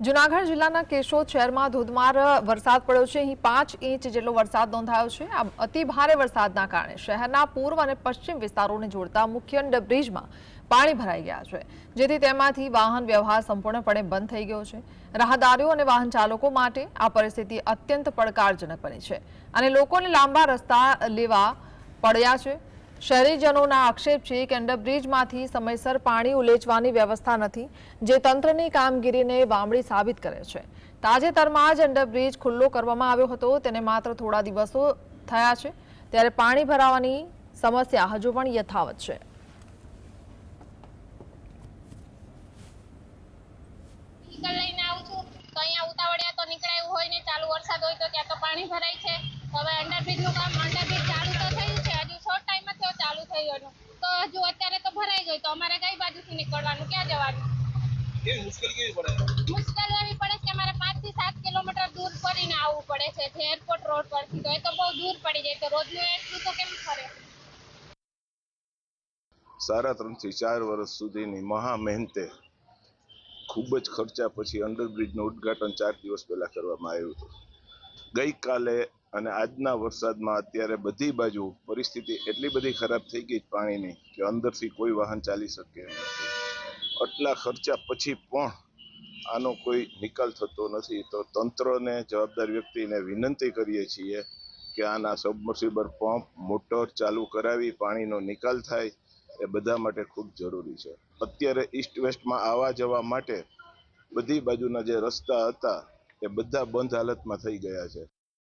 જુનાગઢ જિલ્લાના કેશોદ શહેરમાં ધોધમાર વરસાદ પડ્યો છે. અહીં પાંચ ઇંચ જેટલો વરસાદ નોંધાયો છે. આ અતિ ભારે વરસાદના કારણે શહેરના પૂર્વ અને પશ્ચિમ વિસ્તારોને જોડતા મુખ્ય અંડરબ્રિજમાં પાણી ભરાઈ ગયા છે. જેથી તેમાંથી વાહન વ્યવહાર સંપૂર્ણપણે બંધ થઈ ગયો છે. રાહદારીઓ અને વાહન ચાલકો માટે આ પરિસ્થિતિ અત્યંત પડકારજનક બની છે. અને લોકોને લાંબા રસ્તા લેવા પડ્યા છે. શહેરીજનોના આક્ષેપ છે કે અંડરબ્રિજમાંથી સમયસર પાણી ઉલેચવાની વ્યવસ્થા નથી, જે તંત્રની કામગીરીને વામડી સાબિત કરે છે. તાજેતરમાં જ અંડરબ્રિજ ખુલ્લો કરવામાં આવ્યો હતો. તેને માત્ર થોડા દિવસો થયા છે. ત્યારે પાણી ભરાવાની સમસ્યા હજુ પણ યથાવત છે. ઉતાવળિયા તો નીકળાયું હોય હવે અંડરબ્રિજનું હજુ અત્યારે તો ભરાઈ ગયું તો અમારે કઈ બાજુથી નીકળવાનું? ક્યાં જવાનું? કેવી મુશ્કેલી કેવી પડે? મુશ્કેલ એવી પડે કે અમારે પાંચથી સાત કિલોમીટર દૂર ફરીને આવવું પડે છે જે એરપોર્ટ રોડ પરથી તો એ તો બહુ દૂર પડી જાય તો રોજનું એટલું તો કેમ ફરે? સાડા ત્રણથી ચાર વર્ષ સુધીની મહા મહેનતે ખૂબ જ ખર્ચા પછી અંડરબ્રિજનું ઉદ્ઘાટન ચાર દિવસ પહેલા કરવામાં આવ્યું હતું. ગઈકાલે અને આજના વરસાદમાં અત્યારે બધી બાજુ પરિસ્થિતિ એટલી બધી ખરાબ થઈ ગઈ પાણીની કે અંદરથી કોઈ વાહન ચાલી શકે નથી આટલા ખર્ચા પછી પણ આનો કોઈ નિકાલ થતો નથી. તો તંત્રને, જવાબદાર વ્યક્તિને વિનંતી કરીએ છીએ કે આના સબમર્સિબલ પંપ, મોટર ચાલુ કરાવી, પાણીનો નિકાલ થાય. એ બધા માટે ખૂબ જરૂરી છે. અત્યારે ઈસ્ટ વેસ્ટમાં આવવા જવા માટે બધી બાજુના જે રસ્તા હતા એ બધા બંધ હાલતમાં થઈ ગયા છે.